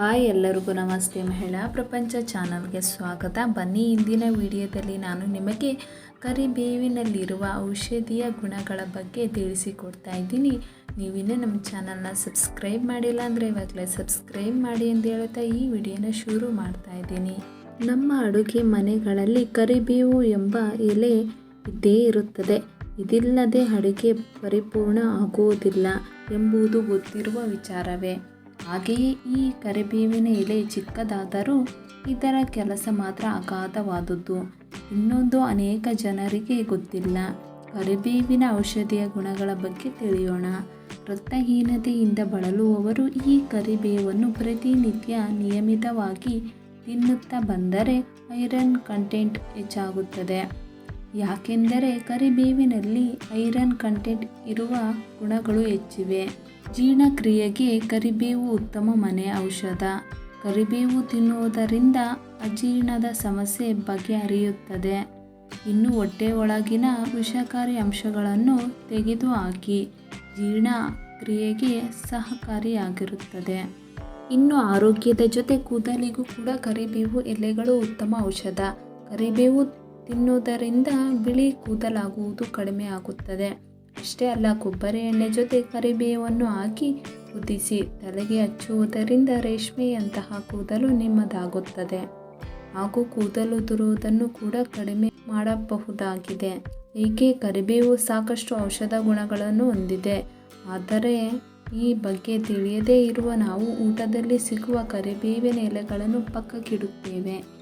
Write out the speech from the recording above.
Hi ಎಲ್ಲರಿಗೂ ನಮಸ್ತೆ ಮಹಿಳಾ ಪ್ರಪಂಚ ಚಾನಲ್ಗೆ ಸ್ವಾಗತ. ಬನ್ನಿ, ಇಂದಿನ ವಿಡಿಯೋದಲ್ಲಿ ನಾನು ನಿಮಗೆ ಕರಿಬೇವಿನಲ್ಲಿರುವ ಔಷಧೀಯ ಗುಣಗಳ ಬಗ್ಗೆ ತಿಳಿಸಿಕೊಡ್ತಾ ಇದ್ದೀನಿ. ನೀವಿನ್ನೂ ನಮ್ಮ ಚಾನಲ್ನ ಸಬ್ಸ್ಕ್ರೈಬ್ ಮಾಡಿಲ್ಲ ಅಂದರೆ ಇವಾಗಲೇ ಸಬ್ಸ್ಕ್ರೈಬ್ ಮಾಡಿ ಅಂತ ಹೇಳ್ತಾ ಈ ವಿಡಿಯೋನ ಶುರು ಮಾಡ್ತಾ ಇದ್ದೀನಿ. ನಮ್ಮ ಅಡುಗೆ ಮನೆಗಳಲ್ಲಿ ಕರಿಬೇವು ಎಂಬ ಎಲೆ ಇದ್ದೇ ಇರುತ್ತದೆ. ಇದಿಲ್ಲದೆ ಅಡುಗೆ ಪರಿಪೂರ್ಣ ಆಗುವುದಿಲ್ಲ ಎಂಬುದು ಗೊತ್ತಿರುವ ವಿಚಾರವೇ. ಹಾಗೆಯೇ ಈ ಕರಿಬೇವಿನ ಎಲೆ ಚಿಕ್ಕದಾದರೂ ಇದರ ಕೆಲಸ ಮಾತ್ರ ಅಗಾಧವಾದದ್ದು. ಇನ್ನೊಂದು ಅನೇಕ ಜನರಿಗೆ ಗೊತ್ತಿಲ್ಲ. ಕರಿಬೇವಿನ ಔಷಧಿಯ ಗುಣಗಳ ಬಗ್ಗೆ ತಿಳಿಯೋಣ. ರಕ್ತಹೀನತೆಯಿಂದ ಬಳಲುವವರು ಈ ಕರಿಬೇವನ್ನು ಪ್ರತಿನಿತ್ಯ ನಿಯಮಿತವಾಗಿ ತಿನ್ನುತ್ತಾ ಬಂದರೆ ಐರನ್ ಕಂಟೆಂಟ್ ಹೆಚ್ಚಾಗುತ್ತದೆ. ಯಾಕೆಂದರೆ ಕರಿಬೇವಿನಲ್ಲಿ ಐರನ್ ಕಂಟೆಂಟ್ ಇರುವ ಗುಣಗಳು ಹೆಚ್ಚಿವೆ. ಜೀರ್ಣಕ್ರಿಯೆಗೆ ಕರಿಬೇವು ಉತ್ತಮ ಮನೆ ಔಷಧ. ಕರಿಬೇವು ತಿನ್ನುವುದರಿಂದ ಅಜೀರ್ಣದ ಸಮಸ್ಯೆ ಬಗೆಹರಿಯುತ್ತದೆ. ಇನ್ನು ಹೊಟ್ಟೆ ಒಳಗಿನ ವಿಷಕಾರಿ ಅಂಶಗಳನ್ನು ತೆಗೆದುಹಾಕಿ ಜೀರ್ಣ ಕ್ರಿಯೆಗೆ ಸಹಕಾರಿಯಾಗಿರುತ್ತದೆ. ಇನ್ನು ಆರೋಗ್ಯದ ಜೊತೆ ಕೂದಲಿಗೂ ಕೂಡ ಕರಿಬೇವು ಎಲೆಗಳು ಉತ್ತಮ ಔಷಧ. ಕರಿಬೇವು ತಿನ್ನುವುದರಿಂದ ಬಿಳಿ ಕೂದಲಾಗುವುದು ಕಡಿಮೆ ಆಗುತ್ತದೆ. ಅಷ್ಟೇ ಅಲ್ಲ, ಕೊಬ್ಬರಿ ಎಣ್ಣೆ ಜೊತೆ ಕರಿಬೇವನ್ನು ಹಾಕಿ ಕುದಿಸಿ ತಲೆಗೆ ಹಚ್ಚುವುದರಿಂದ ರೇಷ್ಮೆಯಂತಹ ಕೂದಲು ನಿಮ್ಮದಾಗುತ್ತದೆ. ಹಾಗೂ ಕೂದಲು ಉದುರುವುದನ್ನು ಕೂಡ ಕಡಿಮೆ ಮಾಡಬಹುದಾಗಿದೆ. ಹೀಗೆ ಕರಿಬೇವು ಸಾಕಷ್ಟು ಔಷಧ ಗುಣಗಳನ್ನು ಹೊಂದಿದೆ. ಆದರೆ ಈ ಬಗ್ಗೆ ತಿಳಿಯದೇ ಇರುವ ನಾವು ಊಟದಲ್ಲಿ ಸಿಗುವ ಕರಿಬೇವಿನ ಎಲೆಗಳನ್ನು ಪಕ್ಕಕ್ಕಿಡುತ್ತೇವೆ.